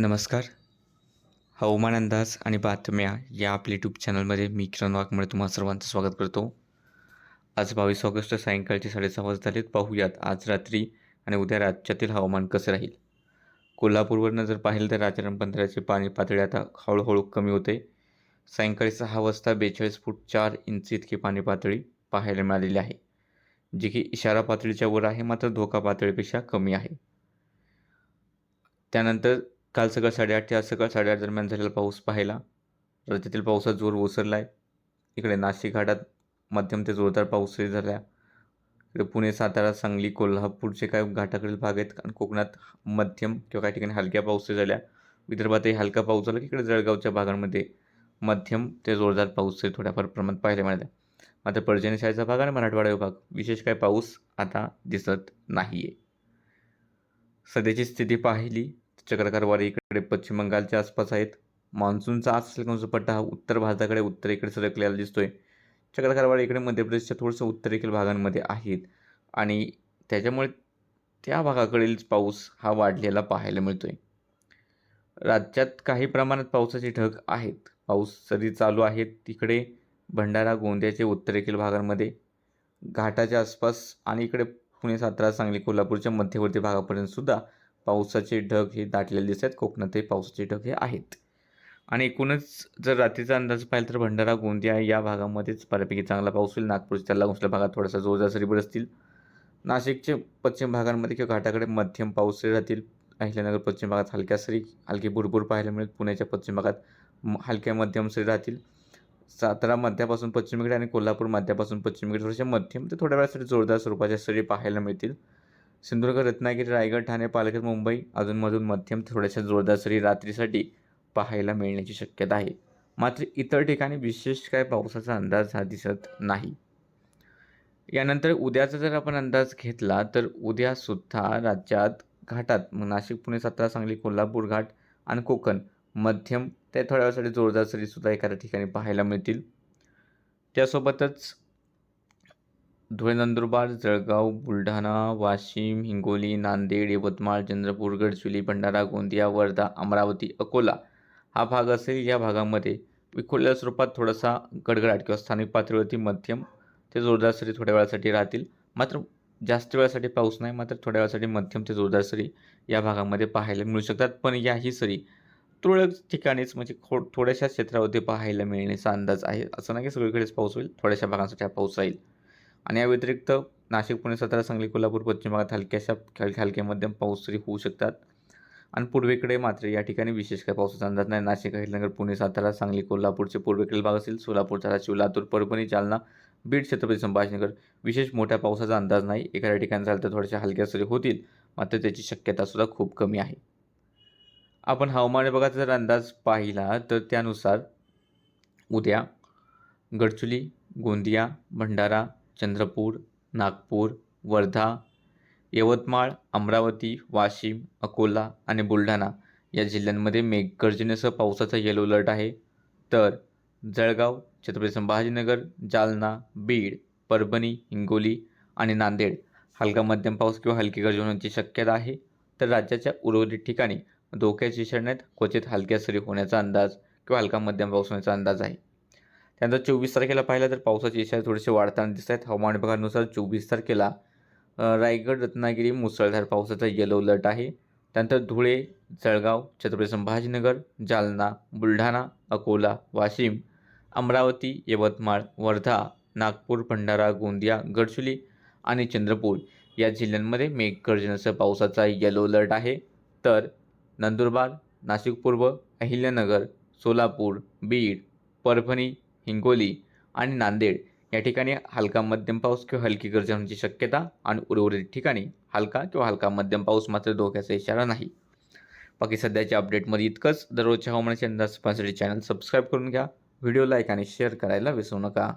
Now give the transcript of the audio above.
नमस्कार. हवामान अंदाज आणि बातम्या या आपल्या यूट्यूब चॅनलमध्ये मी किरण वाघमळे तुम्हा सर्वांचं स्वागत करतो. आज बावीस ऑगस्ट सायंकाळचे साडेसहा वाजता झालेत पाहूयात आज रात्री आणि उद्या राज्यातील हवामान कसं राहील? कोल्हापूरवरनं जर पाहिलं तर राजाराम बंधाऱ्याचे पाणी पातळी आता हळूहळू कमी होते. सायंकाळी सहा वाजता बेचाळीस फूट चार इंच इतकी पाणी पातळी पाहायला मिळालेली आहे. जी की इशारा पातळीच्या वर आहे मात्र धोका पातळीपेक्षा कमी आहे. त्यानंतर काल सकाळ साडेआठ ते आज सकाळ साडेआठ दरम्यान झालेला पाऊस पाहिला. राज्यातील पावसात जोर ओसरला आहे इकडे नाशिक घाटात मध्यम ते जोरदार पाऊसही झाला. इकडे पुणे सातारा सांगली कोल्हापूरचे काय घाटाकडील भाग आहेत? आणि कोकणात मध्यम किंवा काही ठिकाणी हलक्या पाऊसही झाल्या. विदर्भातही हलका पाऊस झाला. इकडे जळगावच्या भागांमध्ये मध्यम ते जोरदार पाऊसही थोड्याफार प्रमाणात पाहायला मिळाला. मात्र पर्जन्यशाळेचा भाग आणि मराठवाडा विभाग विशेष काय पाऊस आता दिसत नाही आहे सध्याची स्थिती पाहिली चक्रकारवारी इकडे पश्चिम बंगालच्या आसपास आहेत. मान्सूनचा आज असलेला पट्टा हा उत्तर भारताकडे उत्तरेकडे सरकलेला दिसतोय. चक्राकार इकडे मध्य प्रदेशच्या थोडंसं उत्तरेकडील भागांमध्ये आहेत आणि त्याच्यामुळे त्या भागाकडील पाऊस हा वाढलेला पाहायला मिळतोय. राज्यात काही प्रमाणात पावसाचे ढग आहेत. पाऊस सरी चालू आहेत. तिकडे भंडारा गोंदियाचे उत्तरेकडील भागांमध्ये घाटाच्या आसपास आणि इकडे पुणे सातारा सांगली कोल्हापूरच्या मध्यवर्ती भागापर्यंत सुद्धा पावसाचे ढग हे दाटलेले दिसत आहेत कोकणातही पावसाचे ढग हे आहेत. आणि एकूणच जर रात्रीचा अंदाज पाहिला तर भंडारा गोंदिया या भागामध्येच बऱ्यापैकी चांगला पाऊस होईल. नागपूरच्या त्याला लागून भागात थोडासा जोरदार सरी बरसतील नाशिकचे पश्चिम भागांमध्ये किंवा घाटाकडे मध्यम पाऊस राहतील. अहिल्यानगर पश्चिम भागात हलक्या सरी हलकी भुरभूर पाहायला मिळेल. पुण्याच्या पश्चिम भागात हलक्या मध्यम सरी राहतील. सातारा मध्यापासून पश्चिमेकडे आणि कोल्हापूर मध्यापासून पश्चिमेकडे थोडेसे मध्यम ते थोड्या वेळासाठी जोरदार स्वरूपाच्या सरी पाहायला मिळतील. सिंधुदुर्ग रत्नागिरी रायगड ठाणे पालघर मुंबई अधूनमधून मध्यम थोड्याशा जोरदार सरी रात्रीसाठी पाहायला मिळण्याची शक्यता आहे. मात्र इतर ठिकाणी विशेष काय पावसाचा अंदाज हा दिसत नाही. यानंतर उद्याचा जर आपण अंदाज घेतला तर उद्यासुद्धा राज्यात घाटात मग नाशिक पुणे सातारा सांगली कोल्हापूर घाट आणि कोकण मध्यम त्या थोड्या वेळासाठी जोरदार सरीसुद्धा एखाद्या ठिकाणी पाहायला मिळतील. त्यासोबतच धुळे नंदुरबार जळगाव बुलढाणा वाशिम हिंगोली नांदेड यवतमाळ चंद्रपूर गडचिरोली भंडारा गोंदिया वर्धा अमरावती अकोला हा भाग असेल. या भागामध्ये विखुरलेल्या स्वरूपात थोडासा गडगडाट किंवा स्थानिक पातळीवरती मध्यम ते जोरदार सरी थोड्या वेळासाठी राहतील. मात्र जास्त वेळासाठी पाऊस नाही मात्र थोड्या वेळासाठी मध्यम ते जोरदार सरी या भागामध्ये पाहायला मिळू शकतात. पण याही सरी तुरळक ठिकाणीच म्हणजे खो थोड्याशा क्षेत्रावरती पाहायला मिळण्याचा अंदाज आहे. असं नाही की सगळीकडेच पाऊस होईल थोड्याशा भागांसाठी हा पाऊस राहील. आणि या व्यतिरिक्त नाशिक पुणे सातारा सांगली कोल्हापूर पश्चिम भागात हलक्याशा हलक्या हलक्या मध्यम पाऊस तरी होऊ शकतात. आणि पूर्वेकडे मात्र या ठिकाणी विशेष काही पावसाचा अंदाज नाही. नाशिक अहिलनगर पुणे सातारा सांगली कोल्हापूरचे पूर्वेकडील भाग असेल सोलापूर धाराशिव लातूर परभणी जालना बीड छत्रपती संभाजीनगर विशेष मोठ्या पावसाचा अंदाज नाही. एखाद्या ठिकाणी झालं तर थोड्याशा हलक्या सरी होतील. मात्र त्याची शक्यतासुद्धा खूप कमी आहे. आपण हवामान विभागाचा जर अंदाज पाहिला तर त्यानुसार उद्या गडचुली गोंदिया भंडारा चंद्रपूर नागपूर वर्धा यवतमाळ अमरावती वाशिम अकोला आणि बुलढाणा या जिल्ह्यांमध्ये मेघगर्जनेसह पावसाचा येलो अलर्ट आहे. तर जळगाव छत्रपती संभाजीनगर जालना बीड परभणी हिंगोली आणि नांदेड हलका मध्यम पाऊस किंवा हलकी गर्जन होण्याची शक्यता आहे. तर राज्याच्या उर्वरित ठिकाणी धोक्याची शरण्यात क्वचित हलक्या सरी होण्याचा अंदाज किंवा हलका मध्यम पाऊस होण्याचा अंदाज आहे. त्यानंतर चोवीस तारखेला पाहिलं तर पावसाचे इशारे थोडेसे वाढताना दिसत आहेत. हवामान विभागानुसार चोवीस तारखेला रायगड रत्नागिरी मुसळधार पावसाचा येलो अलर्ट आहे. त्यानंतर धुळे जळगाव छत्रपती संभाजीनगर जालना बुलढाणा अकोला वाशिम अमरावती यवतमाळ वर्धा नागपूर भंडारा गोंदिया गडचुली आणि चंद्रपूर या जिल्ह्यांमध्ये मेघगर्जनेसह पावसाचा येलो अलर्ट आहे. तर नंदुरबार नाशिक पूर्व अहिल्यानगर सोलापूर बीड परभणी हिंगोली आणि नांदेड या ठिकाणी हलका मध्यम पाऊस किंवा हलकी गर्ज होण्याची शक्यता आणि उर्वरित ठिकाणी हलका किंवा हलका मध्यम पाऊस मात्र धोक्याचा इशारा नाही. बाकी सध्याच्या अपडेटमध्ये इतकंच. दररोजच्या हवामानाचे अंदाज पाहण्यासाठी चॅनल सबस्क्राईब करून घ्या. व्हिडिओ लाईक आणि शेअर करायला विसरू नका.